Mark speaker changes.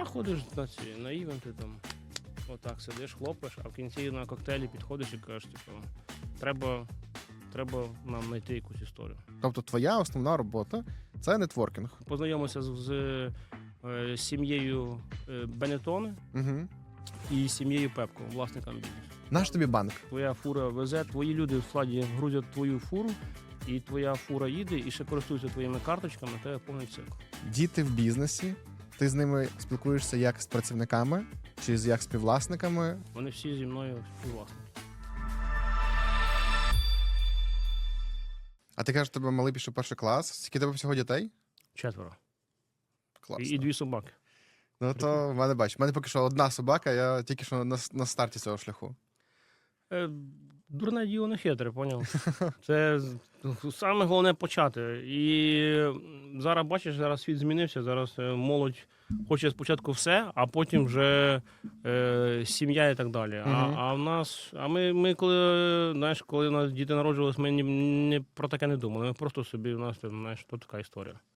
Speaker 1: А ходиш на ці на івенти там. Отак сидиш, хлопаєш, а в кінці на коктейлі підходиш і кажеш, типу, треба, треба нам знайти якусь історію.
Speaker 2: Тобто, твоя основна робота це нетворкінг.
Speaker 1: Познайомився з, з е, сім'єю е, Бенетони
Speaker 2: Угу.
Speaker 1: і сім'єю Пепко, власникам бізнесу.
Speaker 2: Наш тобі банк.
Speaker 1: Твоя фура везе, твої люди в складі грузять твою фуру, і твоя фура їде, і ще користуються твоїми карточками, тебе повний цикл.
Speaker 2: Діти в бізнесі. Ти з ними спілкуєшся як з працівниками чи з як співвласниками.
Speaker 1: Вони всі зі мною співвласники.
Speaker 2: А ти кажеш, тебе малий пішов перший клас. Скільки тебе всього дітей?
Speaker 1: Четверо.
Speaker 2: Класно.
Speaker 1: І, і дві собаки.
Speaker 2: Ну то в мене бач. в мене поки що одна собака, я тільки що на, на старті цього шляху.
Speaker 1: Е, дурне діло не хитре, поняв? Це з- саме головне почати. І зараз бачиш, зараз світ змінився. Зараз е, молодь хоче спочатку все, а потім вже е, сім'я і так далі. А,
Speaker 2: Мгм.
Speaker 1: а в нас, а ми, ми коли знаєш, коли у нас діти народжувалися, ми ні, ні про таке не думали. Ми просто собі у нас там, знаєш, то така історія.